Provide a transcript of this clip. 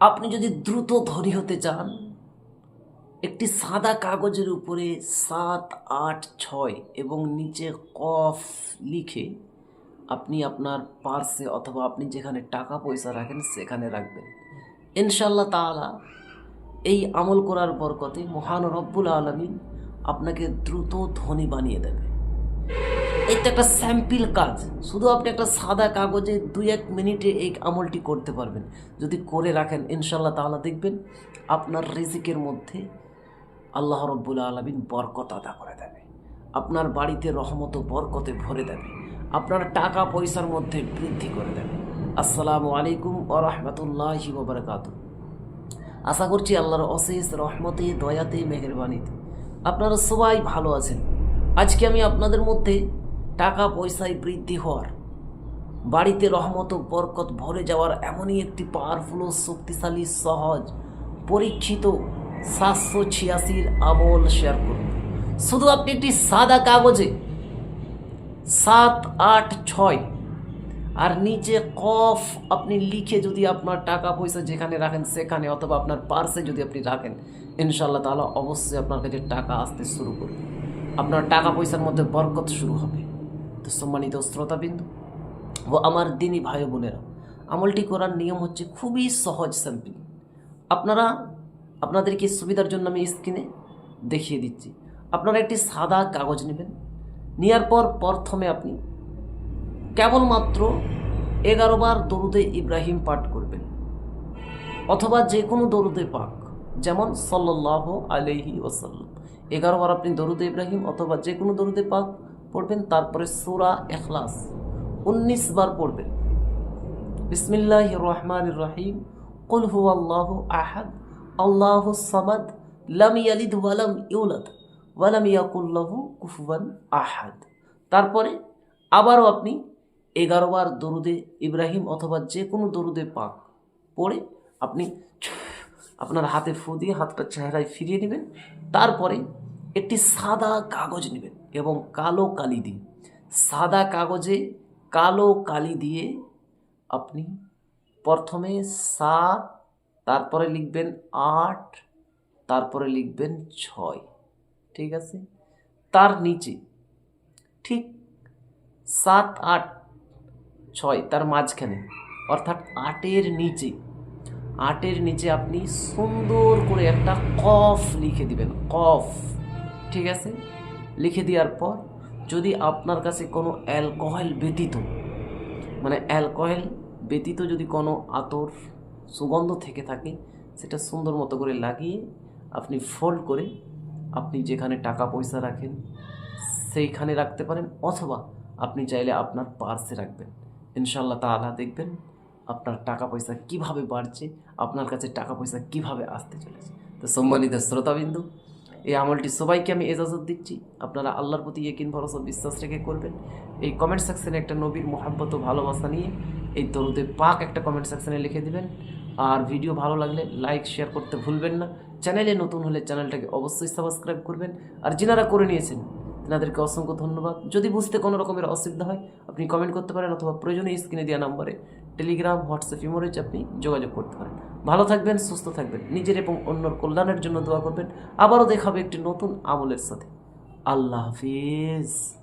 আপনি যদি দ্রুত ধনী হতে চান, একটি সাদা কাগজের উপরে সাত, আট, ছয় এবং নিচে কফ লিখে আপনি আপনার পার্সে অথবা আপনি যেখানে টাকা পয়সা রাখেন সেখানে রাখবেন। ইনশাল্লাহ তাআলা এই আমল করার বরকতে মহান রব্বুল আলমিন আপনাকে দ্রুত ধনী বানিয়ে দেবে। এটা একটা স্যাম্পল কাজ। শুধু আপনি একটা সাদা কাগজে দুই এক মিনিটে এই আমলটি করতে পারবেন। যদি করে রাখেন ইনশাল্লাহ তাহলে দেখবেন আপনার রিজিকের মধ্যে আল্লাহ রব্বুল আলমিন বরকত আদা করে দেবে। আপনার বাড়িতে রহমত বরকতে ভরে দেবে। আপনার টাকা পয়সার মধ্যে বৃদ্ধি করে দেবে। আসসালামু আলাইকুম ও রহমতুল্লাহ বারকাত আশা করছি আল্লাহর অশেষ রহমতে, দয়াতে, মেহরবানিতে আপনারা সবাই ভালো আছেন। আজকে আমি আপনাদের মধ্যে টাকা পয়সায় বৃদ্ধি হওয়ার। বাড়িতে রহমত বরকত ভরে যাওয়ার এমনই একটি পাওয়ারফুল ও শক্তিশালী সহজ, পরীক্ষিত সাতশো ছিয়াশির আমল শেয়ার করুন। শুধু আপনি একটি সাদা কাগজে সাত আট ছয় আর নিচে কফ আপনি লিখে যদি আপনার টাকা পয়সা যেখানে রাখেন সেখানে অথবা আপনার পার্সে যদি আপনি রাখেন ইনশাল্লাহ তাহলে অবশ্যই আপনার কাছে টাকা আসতে শুরু করবে। আপনার টাকা পয়সার মধ্যে বরকত শুরু হবে। তো সম্মানিত শ্রোতাবিন্দু ও আমার দিনী ভাই বোনেরা, আমলটি করার নিয়ম হচ্ছে খুবই সহজ স্যাম্পল আপনারা, আপনাদেরকে সুবিধার জন্য আমি স্ক্রিনে দেখিয়ে দিচ্ছি। আপনারা একটি সাদা কাগজ নেবেন নেওয়ার পর প্রথমে আপনি কেবলমাত্র এগারো বার দরুদে ইব্রাহিম পাঠ করবেন, অথবা যে কোনো দরুদে পাক যেমন সল্লাহ আলহি ওসাল্লাম এগারো বার আপনি দরুদে ইব্রাহিম অথবা যে কোনো দরুদে পাক পড়বেন, তারপরে সুরা এখলাস উনিশ বার পড়বেন। বিসমিল্লাহ রহমান রহিম। কুল হু আল্লাহ আহাদ। আল্লাহ সামাদ। লাম ইয়ালিদ ওয়ালাম ইউলাদ। ওয়ালাম ইয়াকুল্লাহু কুফুয়ান আহাদ। তারপরে আবারও আপনি এগারো বার দরুদে ইব্রাহিম অথবা যে কোনো দরুদে পাক পড়ে আপনি আপনার হাতে ফু দিয়ে হাতটা চেহারায় ফিরিয়ে নেবেন। তারপরে একটি সাদা কাগজ নেবেন। এবং কালো কালি দিয়ে, সাদা কাগজে কালো কালি দিয়ে আপনি প্রথমে সাত তারপরে লিখবেন আট, তারপরে লিখবেন ছয়, ঠিক আছে? তার নিচে, ঠিক সাত, আট, ছয়, তার মাঝখানে, অর্থাৎ আটের নিচে আটের নিচে আপনি সুন্দর করে একটা কফ লিখে দিবেন, কফ, ঠিক আছে? লিখে দেওয়ার পর যদি আপনার কাছে কোনো অ্যালকোহল ব্যতীত মানে অ্যালকোহল ব্যতীত যদি কোনো আতর সুগন্ধ থেকে থাকে, সেটা সুন্দর মতো করে লাগিয়ে আপনি ফোল্ড করে আপনি যেখানে টাকা পয়সা রাখেন, সেইখানে রাখতে পারেন অথবা আপনি চাইলে আপনার পার্সে রাখবেন। ইনশাল্লাহ তাআলা দেখবেন আপনার টাকা পয়সা কীভাবে বাড়ছে, আপনার কাছে টাকা পয়সা কীভাবে আসতে চলেছে। তো সম্মানিত শ্রোতাবিন্দু এই আমলটি সবাইকে আমি এজাজত দিচ্ছি। আপনারা আল্লাহর প্রতি একিন ভরসা, বিশ্বাস রেখে করবেন। এই কমেন্ট সেকশানে একটা নবীর মোহাব্বত ও ভালোবাসা নিয়ে এই দরুদে পাক একটা কমেন্ট সেকশনে লিখে দিবেন। আর ভিডিও ভালো লাগলে লাইক শেয়ার করতে ভুলবেন না। চ্যানেলে নতুন হলে চ্যানেলটাকে অবশ্যই সাবস্ক্রাইব করবেন। আর যিনারা করে নিয়েছেন, তেনাদেরকে অসংখ্য ধন্যবাদ। যদি বুঝতে কোনো রকমের অসুবিধা হয়, আপনি কমেন্ট করতে পারেন অথবা প্রয়োজনে স্ক্রিনে দেওয়া নম্বরে টেলিগ্রাম, হোয়াটসঅ্যাপ ইমোরেজ আপনি যোগাযোগ করতে পারেন। ভালো থাকবেন, সুস্থ থাকবেন। নিজের এবং অন্যর কল্যাণের জন্য দোয়া করবেন। আবারও দেখাবে একটি নতুন আমলের সাথে। আল্লাহ হাফিজ।